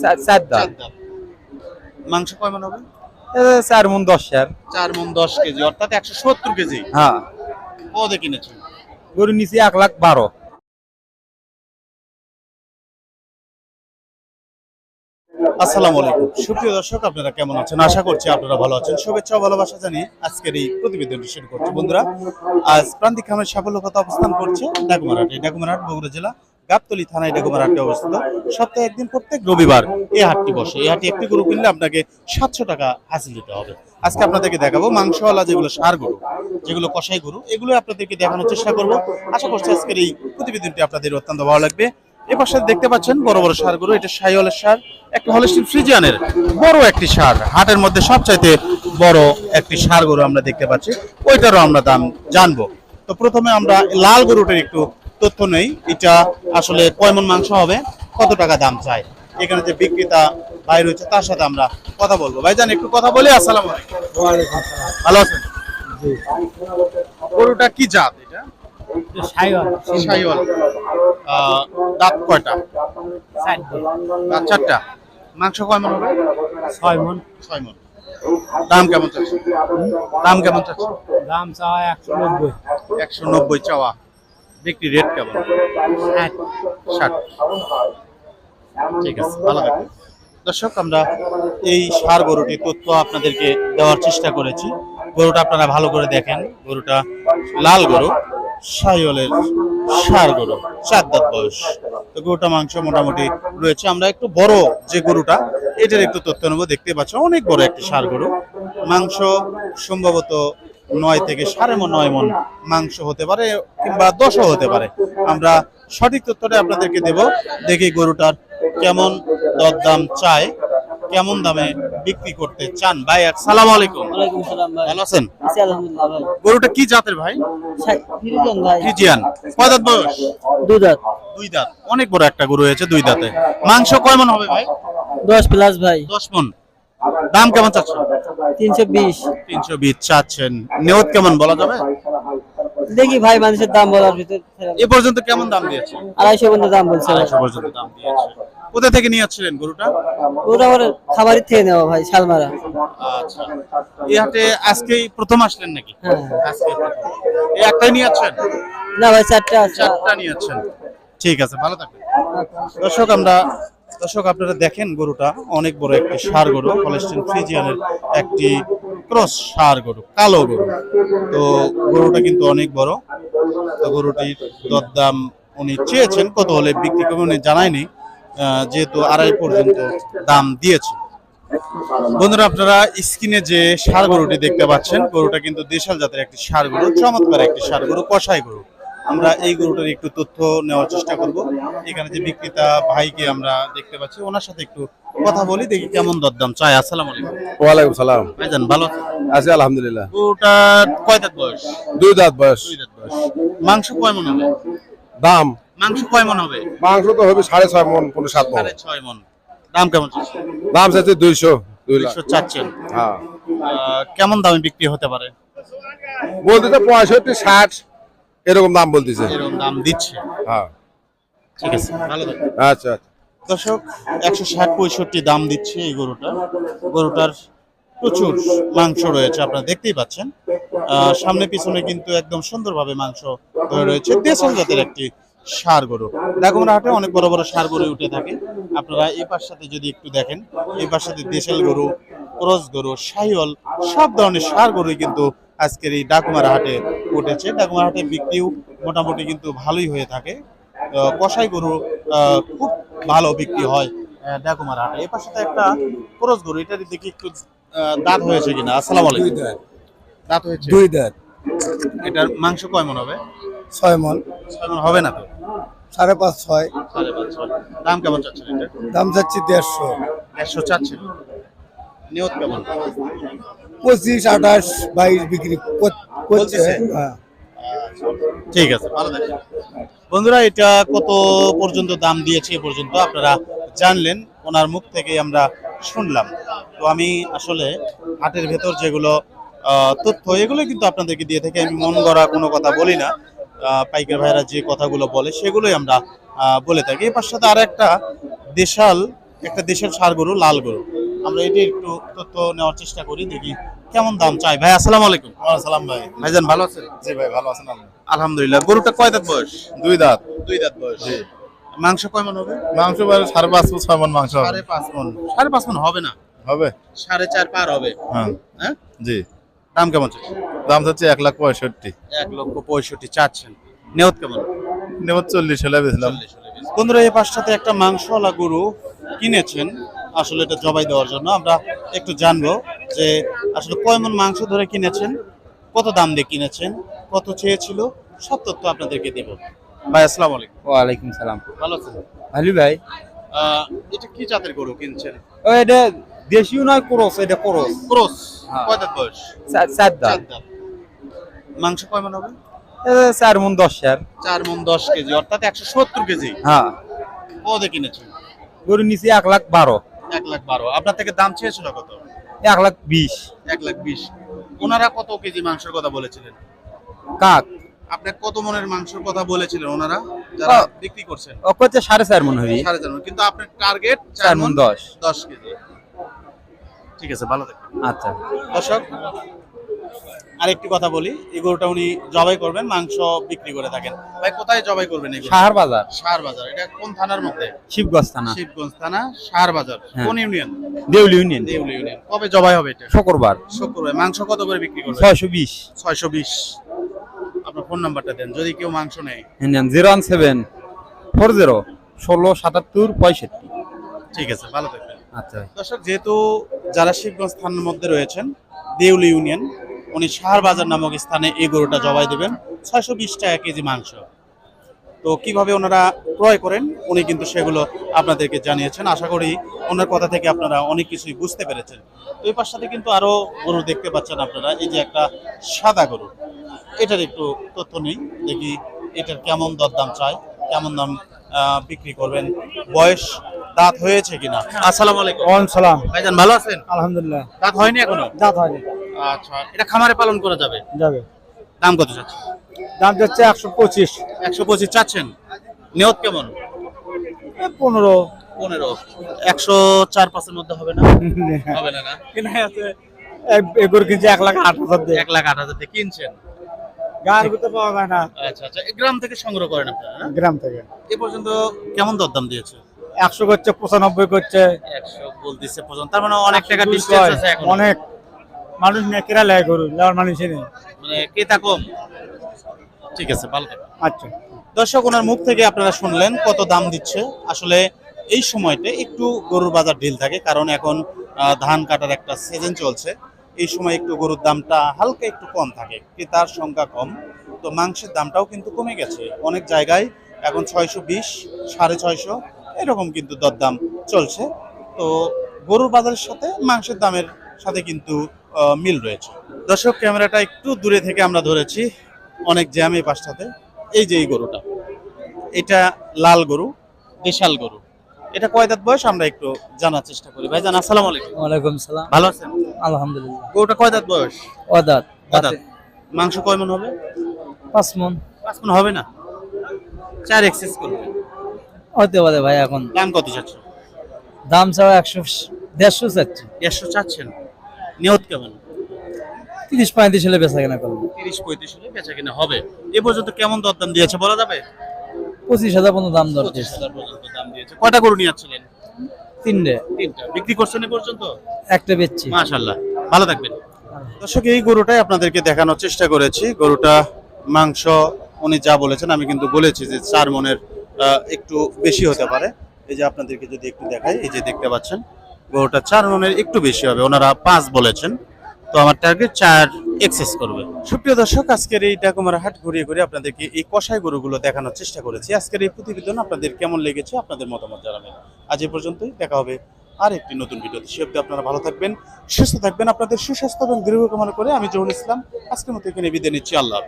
চার- দাম মাংস কয় মন হবে? চার মন দশ চার মন দশ কেজি অর্থাৎ একশো সত্তর কেজি। হ্যাঁ। কদে কিনেছেন? গরু নিচে এক লাখ বারো। আসসালামু আলাইকুম। সুপ্রিয় দর্শক আপনারা কেমন আছেন? আশা করছি আপনারা ভালো আছেন। শুভেচ্ছা ভালোবাসা জানিয়ে আজকের এই প্রতিবেদনটি শুরু করছি। বন্ধুরা আজ প্রান্তিক খামের সাফল্য কথা অবস্থান করছে ডাকুমারহাট এই ডাকুমারহাট বগুড়া জেলা গাবতলী থানায় ডাকুমারহাটে অবস্থিত। সপ্তাহে একদিন প্রত্যেক রবিবার এই হাটটি বসে। এই হাটে একটি গরু কিনলে আপনাকে সাতশো টাকা হাসিল দিতে হবে। আজকে আপনাদেরকে দেখাবো মাংসওয়ালা যেগুলো সার গরু, যেগুলো কষাই গরু, এগুলো আপনাদেরকে দেখানোর চেষ্টা করব। আশা করছি আজকের এই প্রতিবেদনটি আপনাদের অত্যন্ত ভালো লাগবে। এ পাশে দেখতে পাচ্ছেন বড় বড় সার গরু, এটা সাইওয়ালের সার, একটা হলস্টিন ফ্রিজিয়ানের বড় একটি সার। হাটের মধ্যে সবচাইতে বড় একটি সার গরু আমরা দেখতে পাচ্ছি। ওইটারও আমরা দাম জানব। তো প্রথমে আমরা লাল গরুটার একটু তথ্য নেই। এটা আসলে কয় মন মাংস হবে কত টাকা দাম চাই? এখানে যে বিক্রেতা ভাই রয়েছে তার সাথে আমরা কথা বলব। ভাই ভাইজান একটু কথা বলি আসসালাম ভালো আছেন? গরুটা কি জাত এটা? দাঁত কয়টা? দাঁত চারটা? মাংস কয় মন হবে? ছয় মন। ছয় মন। দাম কেমন চাচ্ছে? দাম কেমন চাচ্ছে? দাম চাওয়া একশো নব্বই। একশো নব্বই চাওয়া। বিক্রি রেট কেমন? ষাট। ঠিক আছে ভালো থাকবেন। দর্শক আমরা এই সার গরুটি তথ্য আপনাদেরকে দেওয়ার চেষ্টা করেছি। গরুটা আপনারা ভালো করে দেখেন। গরুটা লাল গরু সাইওয়ালের সার গরু চার দাঁত বয়স। তো গরুটা মাংস মোটামুটি রয়েছে। আমরা একটু বড় যে গরুটা এটার একটু তথ্য নেব। দেখতে পাচ্ছ অনেক বড় একটি সার গরু। মাংস সম্ভবত নয় থেকে সাড়ে মন নয় মন মাংস হতে পারে কিংবা দশও হতে পারে। আমরা সঠিক তথ্যটা আপনাদেরকে দেব। দেখি গরুটার কেমন দরদাম চায় কেমন দামে বিক্রি করতে চান। ভাই আসসালামু আলাইকুম। সালাম ভাই। ভালো আছেন? গরুটা কি জাতের ভাই? ফ্রিজিয়ান কয় দাঁত বয়স? দুধাত দুই দাঁত। অনেক বড় একটা গরু হয়েছে দুই দাঁতে। মাংস কয় মন হবে ভাই? দশ প্লাস ভাই। দশ মন দাম কেমন চাচ্ছেন? তিনশো বিশ। তিনশো বিশ চাচ্ছেন। নেওত কেমন বলা যাবে? দেখি ভাই মানুষের দাম বলার ভিতর এ পর্যন্ত কেমন দাম দিয়েছে? আড়াইশো পর্যন্ত দাম বলছে। আড়াইশো পর্যন্ত দাম দিয়েছে। কোথা থেকে নিয়ে যাচ্ছিলেন গরুটা? ওটা আমার খাবারের থেকে নেওয়া ভাই শালমারা। আচ্ছা। এই হাটে আজকেই প্রথম আসলেন নাকি? হ্যাঁ। আজকে এই একটাই নিয়ে যাচ্ছেন না ভাই চারটা চারটা নিয়ে যাচ্ছেন ঠিক আছে ভালো থাকবেন। দর্শক আমরা দর্শক, আপনারা দেখেন গরুটা, অনেক বড় একটি সার গরু হলস্টিন ফ্রিজিয়ানের একটি ক্রস সার গরু, কালো গরু। তো গরুটা কিন্তু অনেক বড়। তো গরুটির দরদাম উনি চেয়েছেন, কত হলে বিক্রি করবেন উনি জানায়নি। যেহেতু আড়াই পর্যন্ত দাম দিয়েছে। বন্ধুরা, আপনারা স্ক্রিনে যে সার গরুটি দেখতে পাচ্ছেন, গরুটা কিন্তু দেশাল জাতের একটি সার গরু, চমৎকার একটি সার গরু কষাই গরু। আমরা এই গরুটার একটু তথ্য নেওয়ার চেষ্টা করব। এখানে যে বিক্রেতা ভাইকে আমরা দেখতে পাচ্ছি ওনার সাথে একটু কথা বলি দেখি কেমন দরদাম চাই আসসালামু আলাইকুম। ওয়ালাইকুম সালাম। ভাইজান ভালো? আছি আলহামদুলিল্লাহ। গরুটা কয় দাঁত বয়স? দুই দাঁত বয়স। দুই দাঁত বয়স। মাংস কয় মন হবে? দাম? মাংস কয় মন হবে? মাংস তো হবে সাড়ে ছয় মন পনেরো সাত মন। ছয় মন। দাম কেমন দাম চাইছে দুইশো দুইশো চাচ্ছেন। হ্যাঁ। কেমন দামে বিক্রি হতে পারে? বলতেছে পঁয়ষট্টি ষাট। এরকম দাম বলতেছে? এরকম দাম দিচ্ছে। হ্যাঁ। ঠিক আছে ভালো থাকবেন আচ্ছা আচ্ছা। দর্শক একশো ষাট পঁয়ষট্টি দাম দিচ্ছে এই গরুটা। গরুটার প্রচুর মাংস রয়েছে আপনারা দেখতেই পাচ্ছেন। সামনে পিছনে কিন্তু একদম সুন্দরভাবে মাংস ধরে রয়েছে। দেশাল জাতের একটি সার গরু। ডাকুমারা হাটে অনেক বড় বড় সার গরু উঠে থাকে। আপনারা এই পাশ সাথে যদি একটু দেখেন এই সাথে দেশাল গরু ক্রস গরু শাহিওয়াল সব ধরনের সার গরুই কিন্তু আজকের এই ডাকুমারা হাটে উঠেছে। ডাকুমারা হাটে বিক্রিও মোটামুটি কিন্তু ভালোই হয়ে থাকে। কসাই গরু খুব ভালো বিক্রি হয় ডাকুমার হাটে। এর পাশে তো একটা খরচ গরু এটার দিকে একটু দাঁত হয়েছে কিনা। আসসালাম আলাইকুম। দাঁত। হয়েছে? দুই দাঁত। এটার মাংস কয় মন হবে? ছয় মন। ছয় মণ হবে না তো? সাড়ে পাঁচ ছয়। সাড়ে পাঁচ ছয়। দাম কেমন চাচ্ছেন এটা? দাম চাচ্ছি দেড়শো। একশো চাচ্ছেন। নিয়ত কেমন? পঁচিশ আঠাশ বাইশ বিক্রি কর- করছে। হ্যাঁ। ঠিক আছে ভালো থাকবেন বন্ধুরা এটা কত পর্যন্ত দাম দিয়েছে এ পর্যন্ত আপনারা জানলেন ওনার মুখ থেকে আমরা শুনলাম। তো আমি আসলে হাটের ভেতর যেগুলো তথ্য এগুলো কিন্তু আপনাদেরকে দিয়ে থাকি। আমি মন গড়া কোনো কথা বলি না। পাইকার ভাইরা যে কথাগুলো বলে সেগুলোই আমরা বলে থাকি। এর পাশে আর একটা দেশাল একটা দেশের সার গরু লাল গরু। আমরা এটি একটু তথ্য নেওয়ার চেষ্টা করি দেখি কেমন দাম চাই। ভাই আসসালামু আলাইকুম। আসসালাম ভাই। ভাইজান ভালো আছেন? জি ভাই ভালো আছেন আলহামদুলিল্লাহ। গরুটা কয় দাঁত বয়স? দুই দাঁত। দুই দাঁত বয়স। জি। মাংস কয় মন হবে? মাংস বারে সাড়ে পাঁচ ফুট ছয় মন মাংস হবে। সাড়ে পাঁচ মন। সাড়ে পাঁচ মন হবে না? হবে। সাড়ে চার পার হবে। হ্যাঁ। হ্যাঁ? জি। দাম কেমন চাচ্ছেন? দাম হচ্ছে এক লাখ পঁয়ষট্টি। এক লক্ষ পঁয়ষট্টি চাচ্ছেন। নেওত কেমন? নেব চল্লিশ হলে বেছিলাম বন্ধুরা এই পাশটাতে একটা মাংসওয়ালা গরু কিনেছেন। আসলে এটা জবাই দেওয়ার জন্য। আমরা একটু জানব যে আসলে কয় মন মাংস ধরে কিনেছেন কত দাম দিয়ে কিনেছেন কত চেয়েছিল সব তথ্য আপনাদেরকে দেব। ভাই আসসালামু আলাইকুম। ওয়ালাইকুম সালাম। ভালো আছেন? ভালো ভাই। এটা কি জাতের গরু কিনছেন? ও এটা দেশিও নয় ক্রস এটা ক্রস। ক্রস। হ্যাঁ। কয় দাঁত বয়স? চার- চার দাঁত। মাংস কয় মন হবে? চার মন দশ সার চার মন দশ কেজি অর্থাৎ একশো সত্তর কেজি। হ্যাঁ। কদে কিনেছেন? গরু নিচে এক লাখ বারো। এক লাখ বারো। আপনার থেকে দাম চেয়েছিল কত? এক লাখ বিশ। এক লাখ বিশ। ওনারা কত কেজি মাংসের কথা বলেছিলেন? কাক? আপনি কত মনের মাংসের কথা বলেছিলেন ওনারা? যারা বিক্রি করছেন। করছে সাড়ে চার মন হবে। সাড়ে চার মন। কিন্তু আপনার টার্গেট চার মন দশ। দশ কেজি। ঠিক আছে ভালো থাকবেন। আচ্ছা। দর্শক আরেকটি কথা বলি এই গরুটা উনি জবাই করবেন মাংস বিক্রি করে থাকেন। ভাই কোথায় জবাই করবেন এই সাহার বাজার। সার বাজার এটা কোন থানার মধ্যে? শিবগঞ্জ থানা। শিবগঞ্জ থানা সার বাজার। হ্যাঁ। কোন union? Deuli union. Deuli union. কবে জবাই হবে এটা? শুক্রবার। শুক্রবার। মাংস কত করে বিক্রি করবেন? ছয়শো বিশ। ছয়শো বিশ। আপনার ফোন নাম্বারটা দেন যদি কেউ মাংস নেয়। Zero one seven four zero ষোলো সাতাত্তর পঁয়ষট্টি। ঠিক আছে ভালো থাকবেন। আচ্ছা। দর্শক যেহেতু যারা শিবগঞ্জ থানার মধ্যে রয়েছেন দেউলি ইউনিয়ন উনি শাহর বাজার নামক স্থানে এই গরুটা জবাই দেবেন। ছয়শো বিশ টাকা কেজি মাংস। তো কীভাবে ওনারা ক্রয় করেন উনি কিন্তু সেগুলো আপনাদেরকে জানিয়েছেন। আশা করি ওনার কথা থেকে আপনারা অনেক কিছুই বুঝতে পেরেছেন। তো এই পাশটাতে কিন্তু আরও গরু দেখতে পাচ্ছেন আপনারা এই যে একটা সাদা গরু। এটার একটু তথ্য নেই দেখি এটার কেমন দরদাম চায় কেমন দাম আহ, বিক্রি করবেন বয়স দাঁত হয়েছে কিনা? আসসালামু আলাইকুম। ওয়ালাইকুম সালাম। ভাইজান ভালো আছেন? আলহামদুলিল্লাহ। দাঁত হয়নি এখনও? দাঁত হয়নি। আচ্ছা এটা খামারে পালন করা যাবে? যাবে। দাম কত চাচ্ছেন? দাম যাচ্ছে একশো পঁচিশ। একশো পঁচিশ চাচ্ছেন? নিয়ত কেমন? পনেরো। পনেরো। একশো চার পাঁচের মধ্যে হবে না? হবে না না? কিনে আছে এগুর কিনছে এক লাখ আট হাজার দিয়ে। এক লাখ আট হাজার দিয়ে কিনছেন? গার পাওয়া যায় না। আচ্ছা আচ্ছা। গ্রাম থেকে সংগ্রহ করেন আপনারা গ্রাম থেকে। এ পর্যন্ত কেমন দরদাম দিয়েছে? একশো করছে পঁচানব্বই করছে। একশো বলতেছে পর্যন্ত। তার মানে অনেক টাকা ডিস্টেন্স আছে এখন। অনেক। মানুষ নিয়ে কেরা লেয় গরু? লেওয়ার মানুষই নেই। মানে ক্রেতা কম? ঠিক আছে ভালো। আচ্ছা। দর্শক ওনার মুখ থেকে আপনারা শুনলেন কত দাম দিচ্ছে। আসলে এই সময়তে একটু গরুর বাজার ঢিল থাকে কারণ এখন ধান কাটার একটা সিজন চলছে। এই সময় একটু গরুর দামটা হালকা একটু কম থাকে ক্রেতার সংখ্যা কম। তো মাংসের দামটাও কিন্তু কমে গেছে। অনেক জায়গায় এখন ছয়শো বিশ সাড়ে ছয়শো এরকম কিন্তু দরদাম চলছে। তো গরুর বাজারের সাথে মাংসের দামের সাথে কিন্তু মিল রয়েছে। দর্শক ক্যামেরাটা একটু দূরে থেকে আমরা ধরেছি অনেক জ্যাম এই পাশটাতে। এই যে এই গরুটা এটা লাল গরু দেশাল গরু। এটা কয় দাঁত বয়স? আমরা একটু জানার চেষ্টা করি। ভাই জান আসসালামু আলাইকুম। ওয়ালাইকুম সালাম। ভালো আছেন? আলহামদুলিল্লাহ। গরুটা কয় দাঁত বয়স? অদাত কয় দাঁত? মাংস কয় মন হবে? পাঁচ মন। পাঁচ মন হবে না? চার এক্সেস করবে। হতে পারে ভাই এখন। দাম কত চাচ্ছ দাম চাও একশো দেড়শো চাচ্ছি। দেড়শো চাচ্ছেন? নিয়ত কেমন? তিরিশ পঁয়ত্রিশ হলে বেচা কেনা করব। তিরিশ পঁয়ত্রিশ হলে বেচা কিনা হবে। এ পর্যন্ত কেমন দরদাম দিয়েছে বলা যাবে? পঁচিশ হাজার পর্যন্ত দাম দর পঁচিশ হাজার পর্যন্ত দাম দিয়েছে। কয়টা গরু নিয়ে যাচ্ছিলেন? তিনটে। তিনটা। বিক্রি করছেন এ পর্যন্ত? একটা বেচছি। মাশাল্লাহ ভালো থাকবেন। দর্শক এই গরুটাই আপনাদেরকে দেখানোর চেষ্টা করেছি। গরুটা মাংস উনি যা বলেছেন আমি কিন্তু বলেছি যে চার মনের একটু বেশি হতে পারে। এই যে আপনাদেরকে যদি একটু দেখাই এই যে দেখতে পাচ্ছেন। গরুটা চার মনের একটু বেশি হবে, ওনারা পাঁচ বলেছেন। তো আমার টার্গেট চার এক্সেস করবে। সুপ্রিয় দর্শক, আজকের এই ডাকুমারা হাট ঘুরিয়ে ঘুরিয়ে আপনাদেরকে এই কষাই গরুগুলো দেখানোর চেষ্টা করেছি। আজকের এই প্রতিবেদন আপনাদের কেমন লেগেছে আপনাদের মতামত জানাবেন। আজ এ পর্যন্তই, দেখা হবে আর একটি নতুন ভিডিওতে। সে অবধি আপনারা ভালো থাকবেন, সুস্থ থাকবেন। আপনাদের সুস্বাস্থ্য এবং দীর্ঘ কামনা করে আমি জহুল ইসলাম, আজকের মতো এখানে বিদায় নিচ্ছি। আল্লাহ।